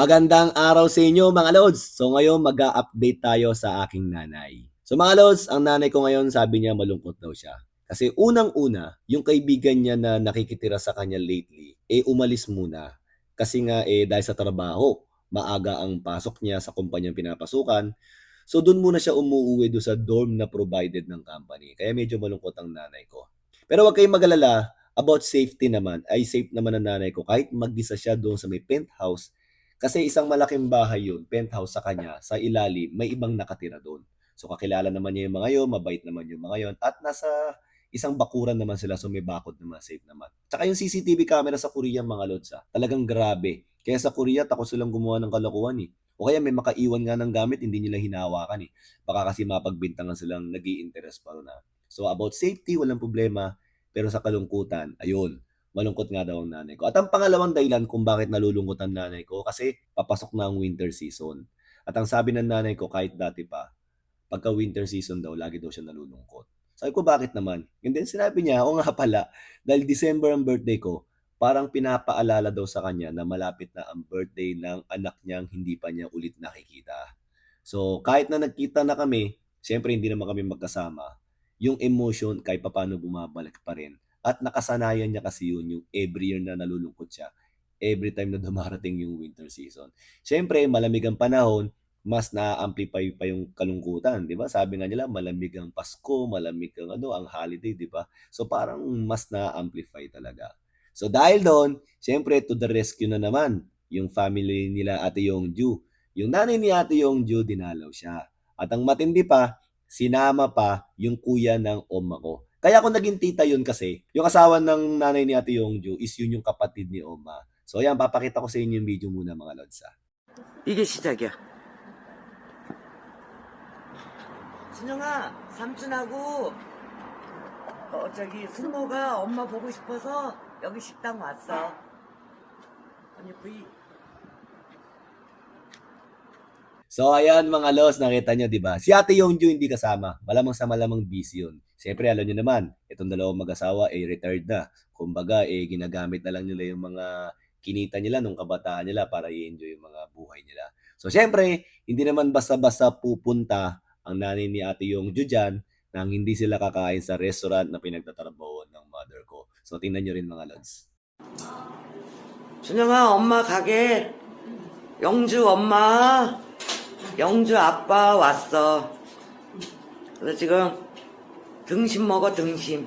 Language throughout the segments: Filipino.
Magandang araw sa inyo mga lods. So ngayon mag-a-update tayo sa aking nanay. So mga lods, ang nanay ko ngayon sabi niya malungkot daw siya. Kasi unang-una, yung kaibigan niya na nakikitira sa kanya lately, eh umalis muna. Kasi nga eh dahil sa trabaho, maaga ang pasok niya sa kumpanyang pinapasukan. So doon muna siya umuwi doon sa dorm na provided ng company. Kaya medyo malungkot ang nanay ko. Pero wag kayong magalala, about safety naman, ay safe naman ang nanay ko kahit mag-isa siya doon sa may penthouse kasi isang malaking bahay yun, penthouse sa kanya, sa ilalim, may ibang nakatira doon. So kakilala naman niya yung mga yun, mabait naman yung mga yun, at nasa isang bakuran naman sila, so may bakod naman, safe naman. Tsaka yung CCTV camera sa Korea, mga lods, ah, talagang grabe. Kaya sa Korea, takot silang gumawa ng kalokohan eh. O kaya may makaiwan nga ng gamit, hindi nila hinawakan eh. Baka kasi mapagbintangan silang nag interest pa rin na. So about safety, walang problema. Pero sa kalungkutan, ayun, malungkot nga daw ang nanay ko. At ang pangalawang dahilan kung bakit nalulungkot ang nanay ko kasi papasok na ang winter season. At ang sabi ng nanay ko kahit dati pa, pagka winter season daw, lagi daw siya nalulungkot. Sabi ko, bakit naman? And then sinabi niya, o nga pala, dahil December ang birthday ko, parang pinapaalala daw sa kanya na malapit na ang birthday ng anak niyang hindi pa niya ulit nakikita. So kahit na nagkita na kami, syempre hindi naman kami magkasama, yung emotion kahit paano bumabalik pa rin at nakasanayan niya kasi yun, yung every year na nalulungkot siya, every time na dumarating yung winter season. Siyempre, malamig ang panahon, mas na-amplify pa yung kalungkutan, di ba? Sabi nga nila, malamig ang Pasko, malamig ang ano, ang holiday, di ba? So parang mas na-amplify talaga. So dahil doon, siyempre to the rescue na naman yung family nila Ate Yongju. Yung nanay ni Ate Yongju, dinalaw siya. At ang matindi pa, sinama pa yung kuya ng oma ko. Kaya ako naging tita yun kasi, yung asawa ng nanay ni Ate Yongju is yun yung kapatid ni Oma. So ayan, papakita ko sa inyo yung video muna mga lods ah. 이게 시작이야. 준영아, 삼촌하고 어 저기 승모가 엄마 보고 싶어서 여기 식당 왔어. 언니 브이. So ayan mga lods, nakita nyo 'di ba? Si Ate Yongju hindi kasama. Malamang sa malamang busy yun. Siyempre alam nyo naman, itong dalawang mag-asawa eh retired na. Kumbaga eh ginagamit na lang nila yung mga kinita nila nung kabataan nila para i-enjoy yung mga buhay nila. So siyempre, hindi naman basta-basta pupunta ang nanay ni Ate Yongju dyan nang hindi sila kakain sa restaurant na pinagtatrabaho ng mother ko. So tingnan nyo rin mga lods. 준영아, 엄마 가게. 영주 엄마, 영주 아빠 왔어. 그래서 지금 등심 먹어 등심.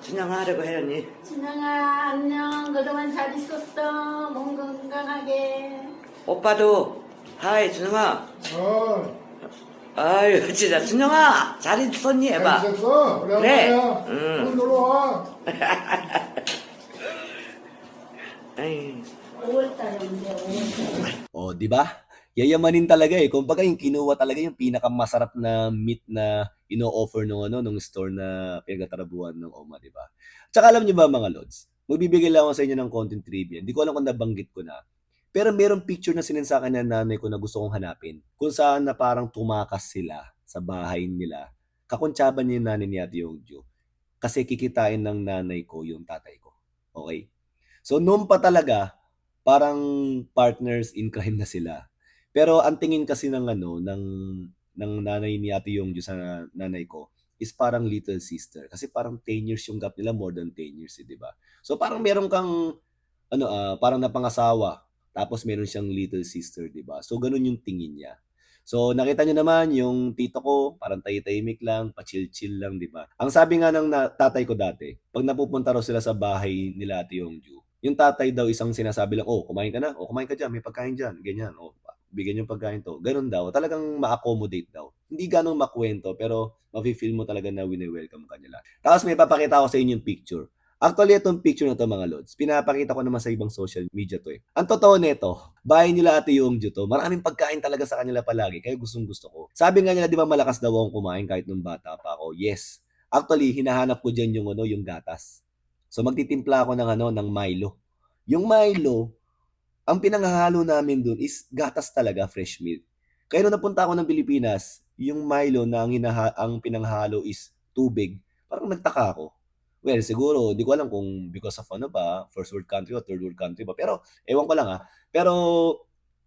준영아 하려고 해 언니. 진영아 안녕 그동안 잘 있었어 몸 건강하게 오빠도 하이 준영아. 어, 아유 진짜 준영아 잘 있었니 잘 해봐. 있었어? 그래. 오랜만이야. 응. 오늘 놀러 와. 아이. 5월달에 온대 5월달에 O, di ba? Yayamanin talaga eh. Kumbaga yung kinuha talaga yung pinakamasarap na meat na ino-offer nung ano nung store na pinagtatrabuhan ng Oma, di ba? Tsaka alam niyo ba mga lods, magbibigay lang ako sa inyo ng content trivia. Hindi ko alam kung nabanggit ko na. Pero merong picture na sinensakan ng nanay ko na gusto kong hanapin. Kung saan na parang tumakas sila sa bahay nila. Kakuntsaban niya yung nanay ni Ate Yongju. Kasi kikitain ng nanay ko yung tatay ko. Okay? So noon pa talaga, parang partners in crime na sila. Pero ang tingin kasi ng ano ng ng nanay ni Ate Yongju sa nanay ko is parang little sister kasi parang 10 years yung gap nila more than 10 years, eh, 'di ba? So parang meron kang ano ah, parang napangasawa tapos meron siyang little sister, 'di ba? So ganun yung tingin niya. So nakita niyo naman yung tito ko, parang tahimik lang, pa-chill-chill lang, 'di ba? Ang sabi nga ng tatay ko dati, pag napupunta raw sila sa bahay nila Ate Yongju, yung tatay daw isang sinasabi lang, oh, kumain ka na, oh, kumain ka dyan, may pagkain dyan, ganyan, oh, bigyan yung pagkain to. Ganun daw, talagang ma-accommodate daw. Hindi ganong makwento, pero mafe-feel mo talaga na wini-welcome ka nila. Tapos may papakita ko sa inyo yung picture. Actually, itong picture na to mga lods, pinapakita ko naman sa ibang social media to eh. Ang totoo nito, bahay nila ate yung to, maraming pagkain talaga sa kanila palagi, kaya gustong gusto ko. Sabi nga nila, di ba malakas daw akong kumain kahit nung bata pa ako? Yes. Actually, hinahanap ko dyan yung, ano, yung gatas. So magtitimpla ako ng ano ng Milo. Yung Milo, ang pinanghahalo namin doon is gatas talaga, fresh milk. Kaya nung napunta ako ng Pilipinas, yung Milo na ang, hinaha, ang pinanghalo is tubig, parang nagtaka ako. Well, siguro, di ko alam kung because of ano ba, first world country o third world country ba. Pero, ewan ko lang ha. Pero,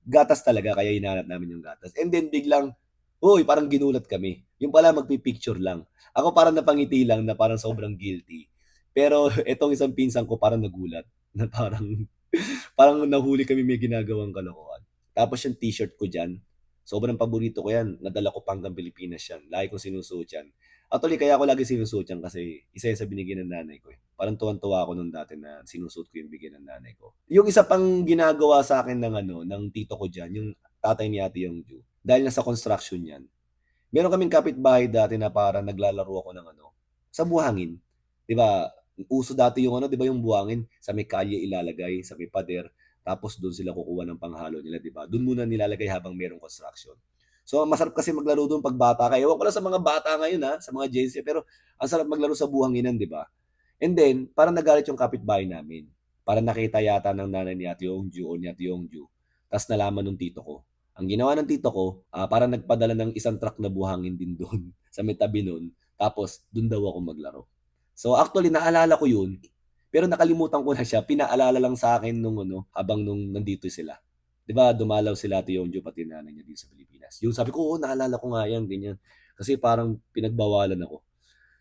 gatas talaga, kaya hinahanap namin yung gatas. And then, biglang, uy, parang ginulat kami. Yung pala, magpipicture lang. Ako parang napangiti lang na parang sobrang guilty. Pero, etong isang pinsan ko parang nagulat. Na parang, parang nahuli kami may ginagawang kalokohan. Tapos yung t-shirt ko dyan, sobrang paborito ko yan. Nadala ko pa hanggang Pilipinas yan. Lagi kong sinusuot yan. Actually, kaya ako lagi sinusuot yan kasi isa sa binigyan ng nanay ko. Eh. Parang tuwan-tuwa ako nung dati na sinusuot ko yung bigyan ng nanay ko. Yung isa pang ginagawa sa akin ng ano, ng tito ko dyan, yung tatay ni Ate Yongju, dahil nasa construction yan, meron kaming kapitbahay dati na parang naglalaro ako ng ano, sa buhangin. 'Di ba? Uso dati yung ano, 'di ba yung buhangin sa may kalye ilalagay, sa may pader, tapos doon sila kukuha ng panghalo nila, 'di ba? Doon muna nilalagay habang merong construction. So masarap kasi maglaro doon pag bata ka. Ewan ko lang sa mga bata ngayon ha, sa mga Gen pero ang sarap maglaro sa buhanginan, 'di ba? And then, parang nagalit yung kapitbahay namin. Parang nakita yata ng nanay ni Ate Yongju o ni Ate Yongju. Tapos nalaman ng tito ko. Ang ginawa ng tito ko, ah, parang nagpadala ng isang truck na buhangin din doon sa may tabi nun. Tapos, doon daw ako maglaro. So actually, naalala ko yun. Pero nakalimutan ko na siya. Pinaalala lang sa akin nung ano, habang nung nandito sila. 'Di ba dumalaw sila Ate Yongju pati nanay niya dito sa Pilipinas. Yung sabi ko, oo, naalala ko nga yan, ganyan. Kasi parang pinagbawalan ako.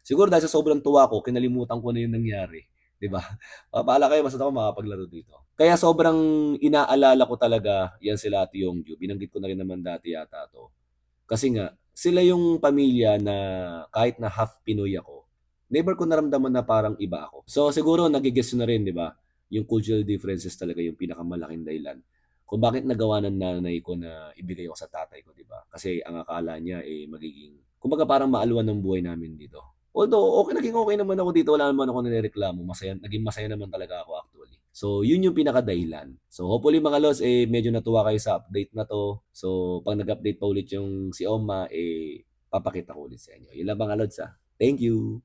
Siguro dahil sa sobrang tuwa ko, kinalimutan ko na yung nangyari. 'Di ba? Bahala kayo, basta ako makapaglaro dito. Kaya sobrang inaalala ko talaga yan sila Ate Yongju. Binanggit ko na rin naman dati yata to. Kasi nga, sila yung pamilya na kahit na half Pinoy ako, never ko naramdaman na parang iba ako. So siguro nagigess na rin, di ba? Yung cultural differences talaga yung pinakamalaking dahilan kung bakit nagawa ng nanay ko na ibigay ako sa tatay ko, di ba? Kasi ang akala niya eh magiging, kumbaga parang maaluan ng buhay namin dito. Although, okay, naging okay naman ako dito. Wala naman ako nireklamo. Masaya, naging masaya naman talaga ako actually. So, yun yung pinakadahilan. So, hopefully mga los, eh, medyo natuwa kayo sa update na to. So, pag nag-update pa ulit yung si Oma, eh, papakita ko ulit sa inyo. Yun lang mga lods, ah. Thank you!